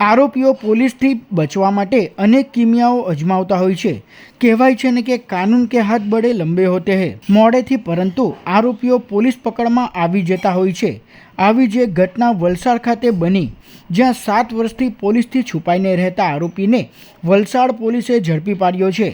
આરોપીઓ પોલીસથી બચવા માટે અનેક કિમિયાઓ અજમાવતા હોય છે. કહેવાય છે ને કે કાનૂન કે હાથ બડે લંબે હોતે હે. મોડેથી પરંતુ આરોપીઓ પોલીસ પકડમાં આવી જતા હોય છે. આવી જે ઘટના વલસાડ ખાતે બની, જ્યાં સાત વર્ષથી પોલીસથી છુપાઈને રહેતા આરોપીને વલસાડ પોલીસે ઝડપી પાડ્યો છે.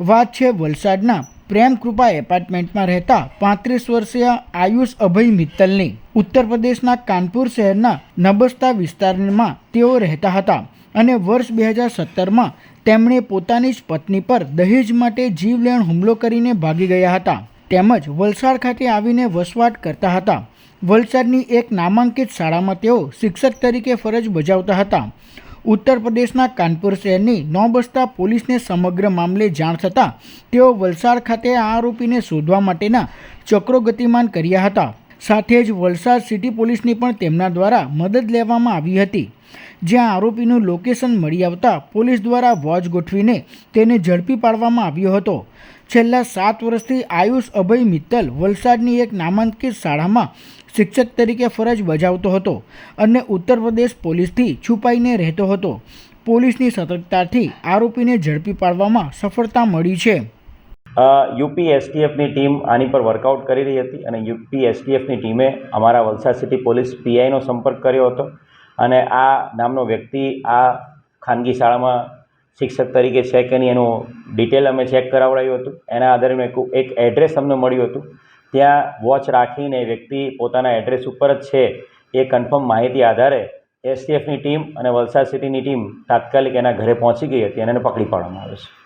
વાત છે વલસાડના પ્રેમ કૃપા એપાર્ટમેન્ટમાં રહેતા પાંત્રીસ વર્ષીય આયુષ અભય મિત્તલની ઉત્તર પ્રદેશના કાનપુર શહેરના નબસ્તા વિસ્તારમાં તેઓ રહેતા હતા અને વર્ષ બે હજાર સત્તરમાં તેમણે પોતાની જ પત્ની પર દહેજ માટે જીવલેણ હુમલો કરીને ભાગી ગયા હતા. તેમજ વલસાડ ખાતે આવીને વસવાટ કરતા હતા. વલસાડની એક નામાંકિત શાળામાં તેઓ શિક્ષક તરીકે ફરજ બજાવતા હતા. ઉત્તર પ્રદેશના કાનપુર શહેરની નોબસ્તા પોલીસને સમગ્ર મામલે જાણ થતાં તેઓ વલસાડ ખાતે આ આરોપીને શોધવા માટેના ચક્રો ગતિમાન કર્યા હતા. સાથે જ વલસાડ સિટી પોલીસની પણ તેમના દ્વારા મદદ લેવામાં આવી હતી. જ્યાં આરોપીનું લોકેશન મળી આવતા પોલીસ દ્વારા વોચ ગોઠવીને તેને ઝડપી પાડવામાં આવ્યો હતો. છેલ્લા સાત વર્ષથી આયુષ અભય મિત્તલ વલસાડની એક નામાંકિત શાળામાં શિક્ષક તરીકે ફરજ બજાવતો હતો અને ઉત્તર પ્રદેશ પોલીસથી છુપાઈને રહેતો હતો. પોલીસની સતર્કતાથી આરોપીને ઝડપી પાડવામાં સફળતા મળી છે. યુપી એસટીએફની ટીમ આની પર વર્કઆઉટ કરી રહી હતી અને યુપી એસટીએફની ટીમે અમારા વલસાડ સિટી પોલીસ પીઆઈનો સંપર્ક કર્યો હતો અને આ નામનો વ્યક્તિ આ ખાનગી શાળામાં શિક્ષક તરીકે છે કે નહીં એનું ડિટેલ અમે ચેક કરાવડાવ્યું હતું. એના આધારે એક એડ્રેસ અમને મળ્યું હતું. ત્યાં વોચ રાખીને વ્યક્તિ પોતાના એડ્રેસ ઉપર જ છે એ કન્ફર્મ માહિતી આધારે એસટીએફની ટીમ અને વલસાડ સિટીની ટીમ તાત્કાલિક એના ઘરે પહોંચી ગઈ હતી અને એને પકડી પાડવામાં આવે છે.